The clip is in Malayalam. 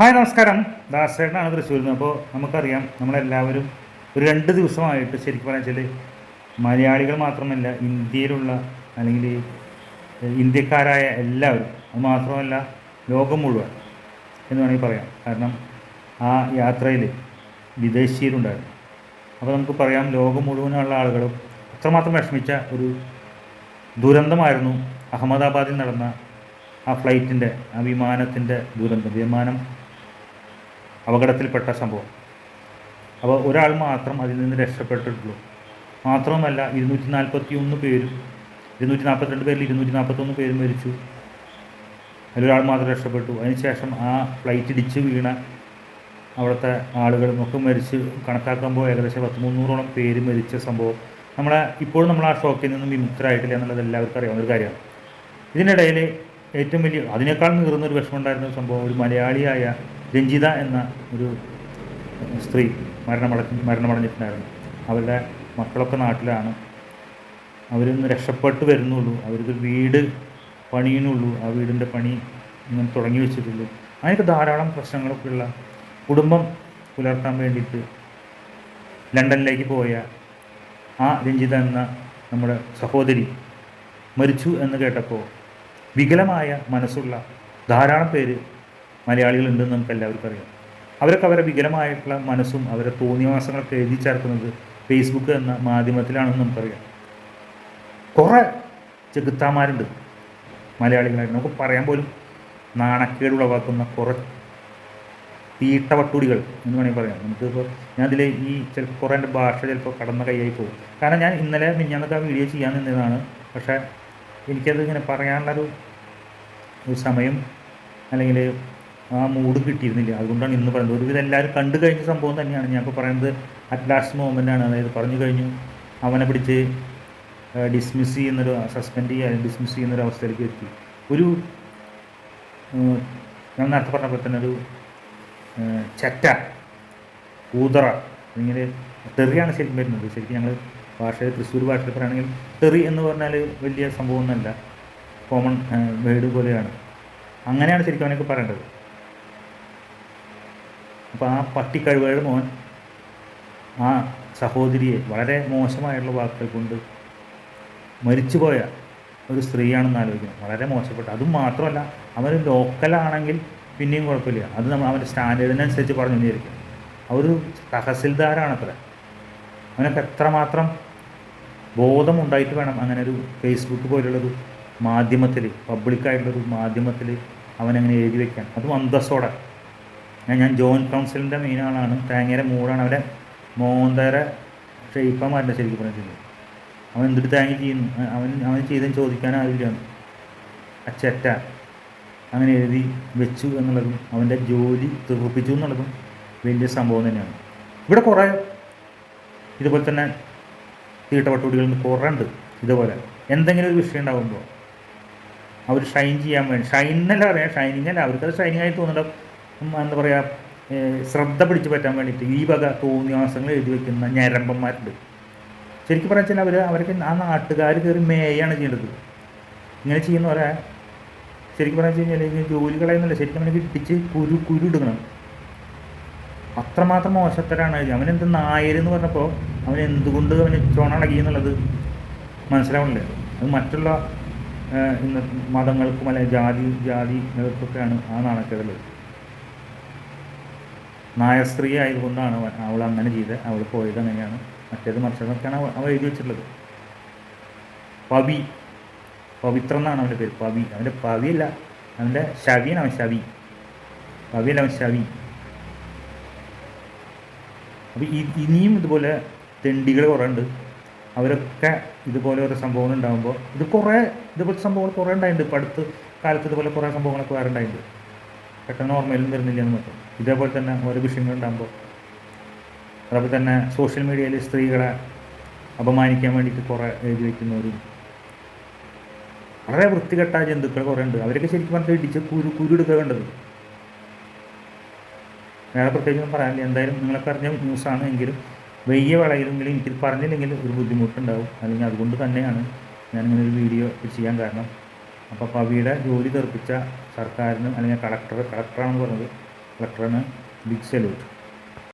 ഹായ് നമസ്കാരം. ദാസേട്ടനാണ് തൃശ്ശൂരിൽ നിന്ന്. അപ്പോൾ നമുക്കറിയാം നമ്മളെല്ലാവരും ഒരു രണ്ട് ദിവസമായിട്ട് ശരിക്കും പറഞ്ഞാൽ മലയാളികൾ മാത്രമല്ല ഇന്ത്യയിലുള്ള അല്ലെങ്കിൽ ഇന്ത്യക്കാരായ എല്ലാവരും അത് മാത്രമല്ല ലോകം മുഴുവൻ എന്ന് വേണമെങ്കിൽ പറയാം. കാരണം ആ യാത്രയിൽ വിദേശീയരുണ്ടായിരുന്നു അപ്പോൾ നമുക്ക് പറയാം ലോകം മുഴുവനുള്ള ആളുകളും അത്രമാത്രം വിഷമിച്ച ഒരു ദുരന്തമായിരുന്നു അഹമ്മദാബാദിൽ നടന്ന ആ ഫ്ലൈറ്റിന്റെ ആ വിമാനത്തിന്റെ ദുരന്തം. വിമാനം അപകടത്തിൽപ്പെട്ട സംഭവം. അപ്പോൾ ഒരാൾ മാത്രം അതിൽ നിന്ന് രക്ഷപ്പെട്ടിട്ടുള്ളൂ. മാത്രവുമല്ല ഇരുന്നൂറ്റി നാൽപ്പത്തി ഒന്ന് പേരും ഇരുന്നൂറ്റി നാൽപ്പത്തിരണ്ട് പേരിൽ ഇരുന്നൂറ്റി നാൽപ്പത്തൊന്ന് പേരും മരിച്ചു. അതിലൊരാൾ മാത്രം രക്ഷപ്പെട്ടു. അതിനുശേഷം ആ ഫ്ലൈറ്റ് ഇടിച്ച് വീണ അവിടുത്തെ ആളുകളും ഒക്കെ മരിച്ച് കണക്കാക്കുമ്പോൾ ഏകദേശം പത്ത് മുന്നൂറോളം പേര് മരിച്ച സംഭവം. നമ്മളെ ഇപ്പോഴും നമ്മൾ ആ ഷോക്കിൽ നിന്നും വിമുക്തരായിട്ടില്ല എന്നുള്ളത് എല്ലാവർക്കും അറിയാവുന്ന ഒരു കാര്യമാണ്. ഇതിനിടയിൽ ഏറ്റവും വലിയ അതിനേക്കാൾ നീറുന്ന ഒരു വിഷമം ഉണ്ടായിരുന്ന സംഭവം ഒരു മലയാളിയായ രഞ്ജിത എന്ന ഒരു സ്ത്രീ മരണമട മരണമടഞ്ഞിട്ടുണ്ടായിരുന്നു. അവരുടെ മക്കളൊക്കെ നാട്ടിലാണ്. അവരൊന്ന് രക്ഷപ്പെട്ട് വരുന്നുള്ളൂ. അവർക്ക് വീട് പണിയുന്നുള്ളൂ. ആ വീടിന്റെ പണി ഇങ്ങനെ തുടങ്ങി വെച്ചിട്ടുള്ളൂ. അങ്ങനെയൊക്കെ ധാരാളം പ്രശ്നങ്ങളൊക്കെ ഉള്ള കുടുംബം പുലർത്താൻ വേണ്ടിയിട്ട് ലണ്ടനിലേക്ക് പോയ ആ രഞ്ജിത എന്ന നമ്മുടെ സഹോദരി മരിച്ചു എന്ന് കേട്ടപ്പോൾ വികലമായ മനസ്സുള്ള ധാരാളം പേര് മലയാളികളുണ്ടെന്ന് നമുക്ക് എല്ലാവർക്കും അറിയാം. അവരൊക്കെ അവരെ വികലമായിട്ടുള്ള മനസ്സും അവരെ തോന്നിയവാസങ്ങളൊക്കെ എഴുതി ചേർക്കുന്നത് ഫേസ്ബുക്ക് എന്ന മാധ്യമത്തിലാണെന്ന് നമുക്കറിയാം. കുറേ ചെകുത്താന്മാരുണ്ട് മലയാളികളായിട്ട്. നമുക്ക് പറയാൻ പോലും നാണക്കേട് ഉളവാക്കുന്ന കുറേ തീട്ടവട്ടുടികൾ എന്ന് വേണമെങ്കിൽ പറയാം. നമുക്കിപ്പോൾ ഞാൻ അതിൽ ഈ ചിലപ്പോൾ കുറേ എന്റെ ഭാഷ ചിലപ്പോൾ കടന്ന കൈയായി പോകും. കാരണം ഞാൻ ഇന്നലെ മിഞ്ഞാന്നൊക്കെ ആ വീഡിയോ ചെയ്യാൻ നിന്നതാണ്. പക്ഷേ എനിക്കത് ഇങ്ങനെ പറയാനുള്ളൊരു സമയം അല്ലെങ്കിൽ ആ മൂഡ് കിട്ടിയിരുന്നില്ല. അതുകൊണ്ടാണ് ഇന്ന് പറയുന്നത്. ഒരുവിധം എല്ലാവരും കണ്ടു കഴിഞ്ഞ സംഭവം തന്നെയാണ്. ഞാൻ ഇപ്പോൾ പറയുന്നത് അറ്റ് ലാസ്റ്റ് അതായത് പറഞ്ഞു കഴിഞ്ഞു. അവനെ പിടിച്ച് ഡിസ്മിസ് ചെയ്യുന്നൊരു സസ്പെൻഡ് ചെയ്യാൻ ഡിസ്മിസ് ചെയ്യുന്നൊരു അവസ്ഥയിലേക്ക് എത്തി. ഒരു ഞാൻ നേരത്തെ പറഞ്ഞ പോലെ തന്നെ ഒരു ചെറ്റ കൂതറ ഇങ്ങനെ തെറിയാണ് ശരിക്കും വരുന്നത്. ശരിക്കും ഞങ്ങൾ ഭാഷയിൽ തൃശ്ശൂർ ഭാഷയിൽ പറയുകയാണെങ്കിൽ തെറി എന്ന് പറഞ്ഞാൽ വലിയ സംഭവമൊന്നുമല്ല കോമൺ വേർഡ് പോലെയാണ്. അങ്ങനെയാണ് ശരിക്കും അവനൊക്കെ പറയേണ്ടത്. അപ്പോൾ ആ പട്ടിക്കഴിവയുടെ മോൻ ആ സഹോദരിയെ വളരെ മോശമായിട്ടുള്ള വാക്കുകൾ കൊണ്ട് മരിച്ചുപോയ ഒരു സ്ത്രീയാണെന്ന് ആലോചിക്കണം. വളരെ മോശപ്പെട്ട. അതും മാത്രമല്ല അവൻ ലോക്കലാണെങ്കിൽ പിന്നെയും കുഴപ്പമില്ല. അത് നമ്മൾ അവന്റെ സ്റ്റാൻഡേർഡിനനുസരിച്ച് പറഞ്ഞു വിചാരിക്കും തഹസിൽദാരാണ് തഹസിൽദാരാണത്ര. അവനൊക്കെ എത്രമാത്രം ബോധമുണ്ടായിട്ട് വേണം അങ്ങനെ ഒരു ഫേസ്ബുക്ക് പോലുള്ളൊരു മാധ്യമത്തിൽ പബ്ലിക്കായിട്ടുള്ളൊരു മാധ്യമത്തിൽ അവനങ്ങനെ എഴുതി വയ്ക്കാൻ അതും അന്തസ്സോടെ. ഞാൻ ഞാൻ ജോയിന്റ് കൗൺസിലിന്റെ മെയിൻ ആളാണ്. തേങ്ങയുടെ മൂടാണ്. അവരെ മോന്തര ഷെയ്പ്പന്മാരുടെ ശരിക്കും പറഞ്ഞിട്ടുണ്ട് അവൻ എന്തിട്ട് തേങ്ങ ചെയ്യുന്നു? അവൻ അവൻ ചെയ്തെന്ന് ചോദിക്കാൻ ആവില്ല അച്ചറ്റ അങ്ങനെ എഴുതി വെച്ചു എന്നുള്ളതും അവന്റെ ജോലി തീർപ്പിച്ചു എന്നുള്ളതും വലിയ സംഭവം തന്നെയാണ്. ഇവിടെ കുറേ ഇതുപോലെ തന്നെ തീട്ടവട്ടുടികൾ കുറേ ഉണ്ട് ഇതുപോലെ. എന്തെങ്കിലും ഒരു വിഷയം ഉണ്ടാകുമ്പോൾ അവർ ഷൈൻ ചെയ്യാൻ വേണ്ടി ഷൈൻ എന്നല്ല പറയാം ഷൈനിങ് അല്ല. അവർക്കത് ഷൈനിങ് ആയി തോന്നുന്നുണ്ട് ഉം, എന്താ പറയുക ശ്രദ്ധ പിടിച്ചു പറ്റാൻ വേണ്ടിയിട്ട് ഈ വക തോന്നിയാസങ്ങൾ എഴുതി വയ്ക്കുന്ന ഞരമ്പന്മാരുണ്ട്. ശരിക്കും പറഞ്ഞാൽ അവർ അവർക്ക് ആ നാട്ടുകാർ കയറി മേയാണ് ചെയ്യേണ്ടത്. ഇങ്ങനെ ചെയ്യുന്നവരെ ശരിക്കും പറഞ്ഞു കഴിഞ്ഞാൽ ജോലി കളയുന്നില്ല ശരിക്കും അവനെ ഇടിച്ച് കുരു കുരു ഇടുക്കണം അത്രമാത്രം മോശത്തരാണ് അവനെന്ത് നായരെന്ന് പറഞ്ഞപ്പോൾ അവൻ എന്തുകൊണ്ട് അവന് ചുണളകി എന്നുള്ളത് മനസ്സിലാവണില്ല. അത് മറ്റുള്ള മതങ്ങൾക്കും അല്ലെ ജാതി ജാതി ജാതികൾക്കൊക്കെയാണ് ആ നാണക്കേടുള്ളത്. നായർ സ്ത്രീ ആയതുകൊണ്ടാണ് അവൾ അങ്ങനെ ചെയ്ത് അവൾ പോയത് അങ്ങനെയാണ്. മറ്റേത് മറിച്ചതൊക്കെയാണ് അവൾ അവ എഴുതി വെച്ചിട്ടുള്ളത്. പവി. പവിത്രം എന്നാണ് അവന്റെ പേര്. പവി. അവന്റെ പവിയല്ല. അവന്റെ ശവിയാണ് അവൻ ശവി. പവിയല്ല അവൻ ശവി. അപ്പോൾ ഇനിയും ഇതുപോലെ തെണ്ടികൾ കുറേ ഉണ്ട് അവരൊക്കെ ഇതുപോലെ ഓരോ സംഭവങ്ങൾ ഉണ്ടാകുമ്പോൾ ഇത് കുറേ ഇതുപോലത്തെ സംഭവങ്ങൾ കുറേ ഉണ്ടായിട്ടുണ്ട്. ഇപ്പോൾ അടുത്ത് കാലത്ത് ഇതുപോലെ കുറേ സംഭവങ്ങളൊക്കെ വേറെ ഉണ്ടായിട്ടുണ്ട്. പെട്ടെന്ന് ഓർമ്മയിലും വരുന്നില്ല എന്ന് പറ്റും ഇതേപോലെ തന്നെ ഓരോ വിഷയങ്ങൾ ഉണ്ടാകുമ്പോൾ. അതേപോലെ തന്നെ സോഷ്യൽ മീഡിയയിൽ സ്ത്രീകളെ അപമാനിക്കാൻ വേണ്ടിയിട്ട് കുറേ എഴുതി വയ്ക്കുന്നവരും വളരെ വൃത്തികെട്ട ജന്തുക്കൾ കുറേ ഉണ്ട്. അവരൊക്കെ ശരിക്കും പറഞ്ഞാൽ ഇടിച്ച് കുരു കുരു എടുക്കുക വേണ്ടത് വേറെ പ്രത്യേകിച്ച് പറയാനില്ല. എന്തായാലും നിങ്ങളൊക്കെ അറിഞ്ഞ ന്യൂസാണ് എങ്കിലും വലിയ വളയിലെങ്കിലും എനിക്കിത് പറഞ്ഞില്ലെങ്കിൽ ഒരു ബുദ്ധിമുട്ടുണ്ടാവും. അല്ലെങ്കിൽ അതുകൊണ്ട് തന്നെയാണ് ഞാനിങ്ങനെ ഒരു വീഡിയോ ചെയ്യാൻ കാരണം. അപ്പോൾ പവിയുടെ ജോലി തെറിപ്പിച്ച സർക്കാരിനും അല്ലെങ്കിൽ കളക്ടർ കളക്ടറാണെന്ന് പറഞ്ഞത് കളക്ടറാണ് ബിഗ് സല്യൂട്ട്.